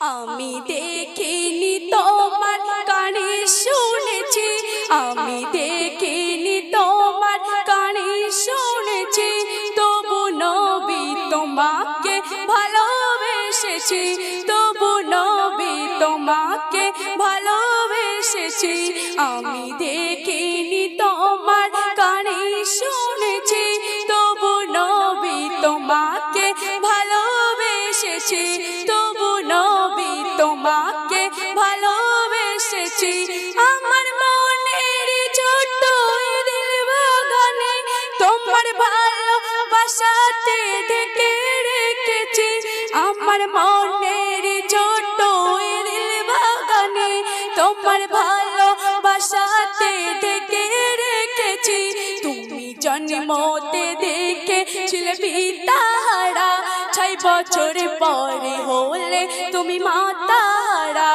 আমি দেখিনি তোমার কানে শুনেছি। আমি দেখিনি তোমার কানে শুনেছি। তবু নবী তোমাকে ভালোবেসেছি। তবু নবী তোমাকে ভালোবেসেছি। আমি ভালোবেসেছি আমার মনের এই দিল বাগানে তোমার ভালোবাসাতে ঢেকে রেখেছি। আমার মনের এই দিল বাগানে তোমার ভালোবাসাতে ঢেকে রেখেছি। তুমি জন্মতে দেখেছিলে পিতারা, ছয় বছর পরে হলে তুমি মাতারা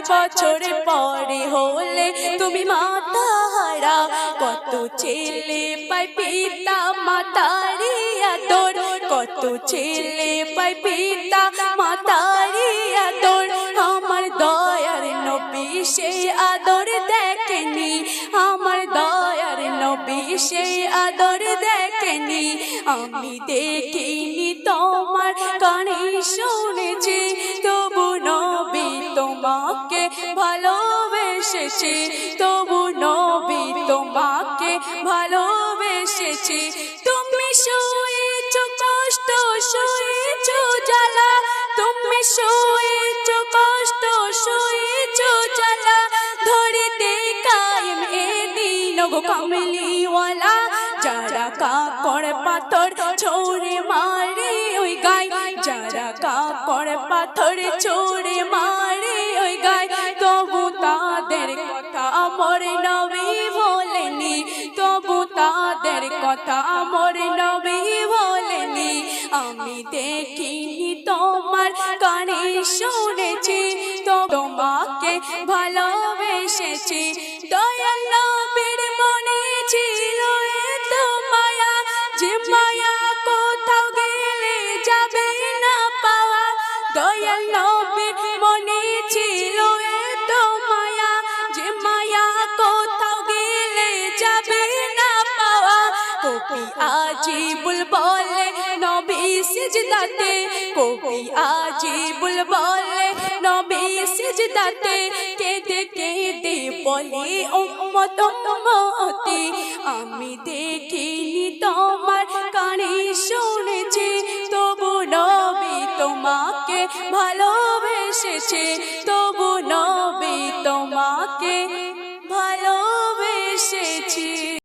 ছয় বছর পরে হলে তুমি মাতারা কত ছেলে পাই পিতা, মাতারি আদর। কত ছেলে পাই পিতা, মাতারি আদর। আমার দয়ার নবী সে আদর দেখেনি। আমার দয়ার নবী সে আদর দেখেনি। আমি দেখিনি তোমার কানে শুনেছি তোমাকে ভালোবেসেছি, তবু নবী তোমাকে ভালোবেসেছি। তুমি শুয়েছ, কষ্ট শুয়েছ, জ্বালা। তুমি শুয়েছ, কষ্ট শুয়েছ, জ্বালা। ধরিতে কায়েম এ গো কামলিওয়ালা। যারা কাকড় পাথর ছোড়ে মারে, ওই গায় যারা কাকড় পাথর ছোড়ে মারে কথা মোর নবী বলেনি। আমি দেখিনি তোমার কানে শুনেছি তো তোমাকে ভালোবেসেছি। আজিবুল বলে নবী সিজদাতে, কবি আজিবুল বলে নবী সিজদাতে, কেঁদে কেঁদে বলে উম্মত উম্মতি। আমি দেখিনি তোমার কানে শুনেছি, তবু নবী তোমাকে ভালোবেসেছে তো